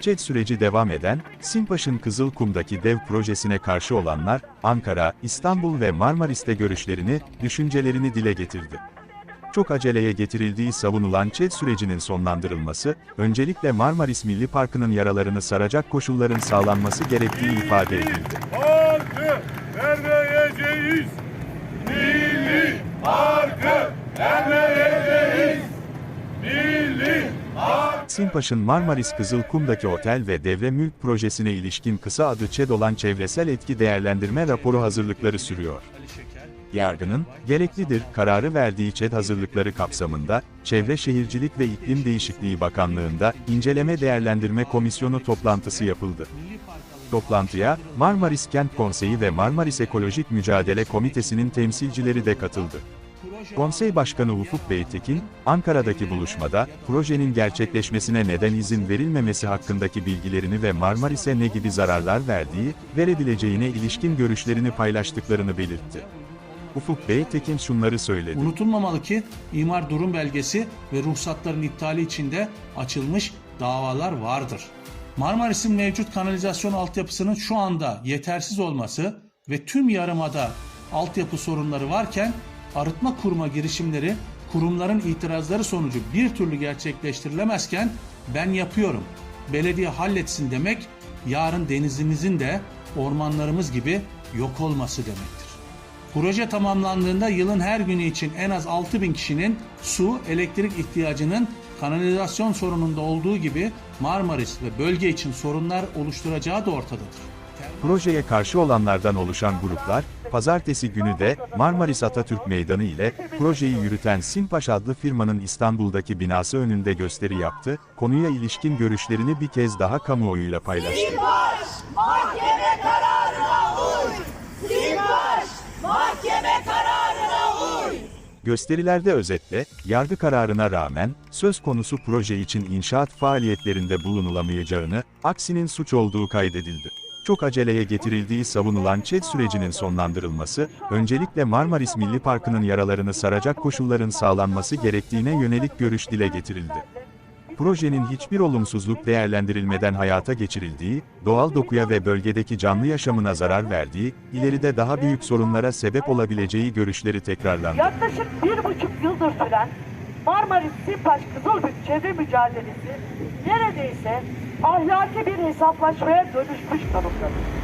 ÇED süreci devam eden, Simpaş'ın Kızılkum'daki dev projesine karşı olanlar, Ankara, İstanbul ve Marmaris'te görüşlerini, düşüncelerini dile getirdi. Çok aceleye getirildiği savunulan ÇED sürecinin sonlandırılması, öncelikle Marmaris Milli Parkı'nın yaralarını saracak koşulların sağlanması gerektiği ifade edildi. Parkı vermeyeceğiz. Milli Parkı vermeyeceğiz. Milli Simpaş'ın Marmaris Kızılkum'daki otel ve devre mülk projesine ilişkin kısa adı ÇED olan çevresel etki değerlendirme raporu hazırlıkları sürüyor. Yargının, gereklidir kararı verdiği ÇED hazırlıkları kapsamında, Çevre Şehircilik ve İklim Değişikliği Bakanlığı'nda inceleme değerlendirme komisyonu toplantısı yapıldı. Toplantıya, Marmaris Kent Konseyi ve Marmaris Ekolojik Mücadele Komitesi'nin temsilcileri de katıldı. Konsey Başkanı Ufuk Beytekin, Ankara'daki buluşmada, projenin gerçekleşmesine neden izin verilmemesi hakkındaki bilgilerini ve Marmaris'e ne gibi zararlar verdiği, verebileceğine ilişkin görüşlerini paylaştıklarını belirtti. Ufuk Beytekin şunları söyledi. Unutulmamalı ki imar durum belgesi ve ruhsatların iptali içinde açılmış davalar vardır. Marmaris'in mevcut kanalizasyon altyapısının şu anda yetersiz olması ve tüm yarımada altyapı sorunları varken arıtma kurma girişimleri kurumların itirazları sonucu bir türlü gerçekleştirilemezken ben yapıyorum, belediye halletsin demek yarın denizimizin de ormanlarımız gibi yok olması demektir. Proje tamamlandığında yılın her günü için en az 6000 kişinin su, elektrik ihtiyacının kanalizasyon sorununda olduğu gibi Marmaris ve bölge için sorunlar oluşturacağı da ortadadır. Projeye karşı olanlardan oluşan gruplar, pazartesi günü de Marmaris Atatürk Meydanı ile projeyi yürüten Simpaş adlı firmanın İstanbul'daki binası önünde gösteri yaptı, konuya ilişkin görüşlerini bir kez daha kamuoyuyla paylaştı. Sinbaş mahkeme kararına uy! Sinbaş mahkeme kararına uy! Gösterilerde özetle, yargı kararına rağmen, söz konusu proje için inşaat faaliyetlerinde bulunulamayacağını, aksinin suç olduğu kaydedildi. Çok aceleye getirildiği savunulan ÇED sürecinin sonlandırılması, öncelikle Marmaris Milli Parkı'nın yaralarını saracak koşulların sağlanması gerektiğine yönelik görüş dile getirildi. Projenin hiçbir olumsuzluk değerlendirilmeden hayata geçirildiği, doğal dokuya ve bölgedeki canlı yaşamına zarar verdiği, ileride daha büyük sorunlara sebep olabileceği görüşleri tekrarlandı. Yaklaşık bir buçuk yıldır süren Marmaris Simpaş Kızılbük çevre mücadelesi neredeyse ahlaki bir hesaplaşmaya dönüşmüş durumdadır.